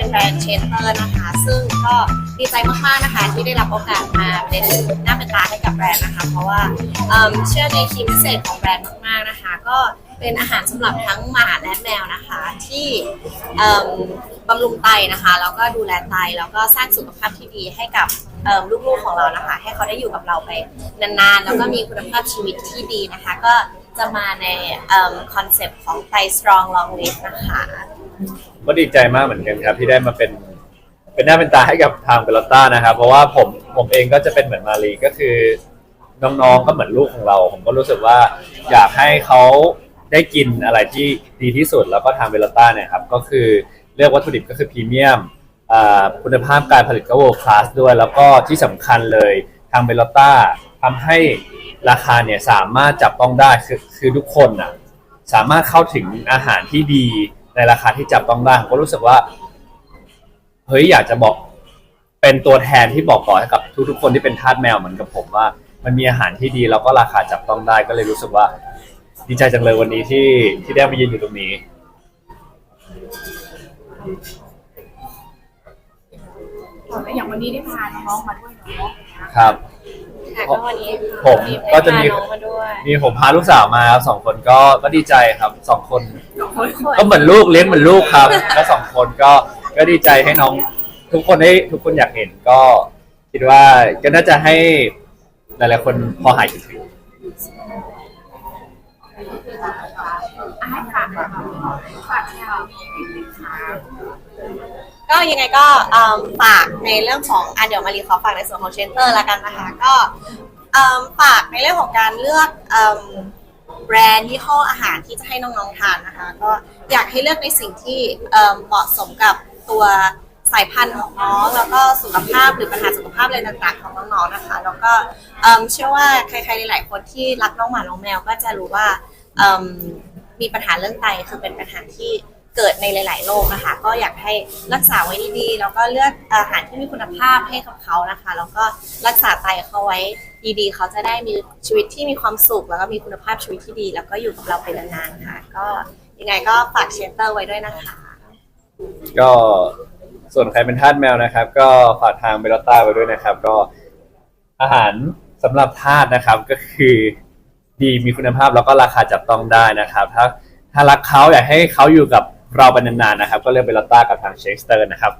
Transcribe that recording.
เป็นแบรนด์เชนเตอร์นะคะ ซึ่งก็ดีใจมากๆนะคะ ที่ได้รับโอกาสมาเป็นหน้าเป็นตาให้กับแบรนด์นะคะ เพราะว่าเอิ่มเชื่อในคีย์พิเศษของแบรนด์มากๆนะคะ ก็เป็นอาหารสำหรับทั้งหมาและแมวนะคะ ที่เอิ่มบำรุงไตนะคะ แล้วก็ดูแลไตแล้วก็สร้างสุขภาพที่ดีให้กับเอิ่มลูกๆของเรานะคะ ให้เขาได้อยู่กับเราไปนานๆ แล้วก็มีคุณภาพชีวิตที่ดีนะคะ ก็จะมาในคอนเซปต์ของไต strong long live นะคะ ก็ดีใจมากเหมือนกันครับ ที่ได้มาเป็นเป็นหน้าเป็นตาให้กับทางเบลต้านะครับ เพราะว่าผมผมเองก็จะเป็นเหมือนมารีก็คือน้องๆก็เหมือนลูกของเรา ผมก็รู้สึกว่าอยากให้เขาได้กินอะไรที่ดีที่สุดแล้วก็ทางเบลต้าเนี่ยครับก็คือเลือกวัตถุดิบก็คือพรีเมียมอ่าคุณภาพการผลิตก็ world class ด้วย แล้วก็ที่สำคัญเลยทางเบลต้าทำให้ราคาเนี่ยสามารถจับต้องได้คือคือทุกคนอะสามารถเข้าถึงอาหารที่ดี ในราคาที่จับต้องได้ผมก็รู้สึกว่าเฮ้ยอยากจะบอกเป็นตัวแทนที่บอกต่อให้กับทุกๆคนที่เป็นทาสแมวเหมือนกับผมว่า มันมีอาหารที่ดีแล้วก็ราคาจับต้องได้ก็เลยรู้สึกว่า ดีใจจังเลยวันนี้ที่ที่ได้มายืนอยู่ตรงนี้แล้วอย่างวันนี้ได้พาน้องๆมาด้วยเนาะครับ ค่ะก็วันนี้ผมได้ก็จะมีพาน้องมาด้วยมีผมพาลูกสาวมาครับสองคนก็ก็ดีใจครับสองคนสองคนก็เหมือนลูกเลี้ยงเหมือนลูกครับแล้วสองคนก็ก็ดีใจให้น้อง ทุกคนได้ทุกคนอยากเห็นก็คิดว่าก็น่าจะให้หลายๆคนพอหายคิดถึง อะให้ฝากหน่อยค่ะฝากแนวค่ะก็ยังไงก็เอิ่มฝากในเรื่องของอะเดี๋ยวมารีขอฝากในส่วนของเชนเตอร์ละกันนะคะก็เอิ่มฝากในเรื่องของการเลือกเอิ่มแบรนด์ยี่ห้ออาหารที่จะให้น้องๆทานนะคะ ก็อยากให้เลือกในสิ่งที่เอิ่มเหมาะสมกับตัวสายพันธุ์ของน้องแล้วก็สุขภาพหรือปัญหาสุขภาพอะไรต่างๆของน้องๆนะคะ แล้วก็เอิ่มเชื่อว่าใครๆหลายๆคนที่รักน้องหมาน้องแมวก็จะรู้ว่า มมีปัญหาเรื่องไตคือเป็นปัญหาที่เกิดในหลาย ๆ โรคนะคะ ก็อยากให้รักษาไว้ดีๆ แล้วก็เลือกอาหารที่มีคุณภาพให้กับเขานะคะ แล้วก็รักษาไตเขาไว้ดีๆ เขาจะได้มีชีวิตที่มีความสุข แล้วก็มีคุณภาพชีวิตที่ดี แล้วก็อยู่กับเราไปนานๆค่ะ ก็ยังไงก็ฝากเชนเตอร์ไว้ด้วยนะคะ ก็ส่วนใครเป็นทาสแมวนะครับ ก็ฝากทางเบลต้าไปด้วยนะครับ ก็อาหารสำหรับทาสนะครับก็คือ ดีมีคุณภาพแล้วก็ราคาจับต้องได้นะครับ ถ้าถ้ารักเขาอยากให้เขาอยู่กับเราไปนานๆนะครับ ก็เลือกเบลต้ากับทางเชคสเตอร์นะครับ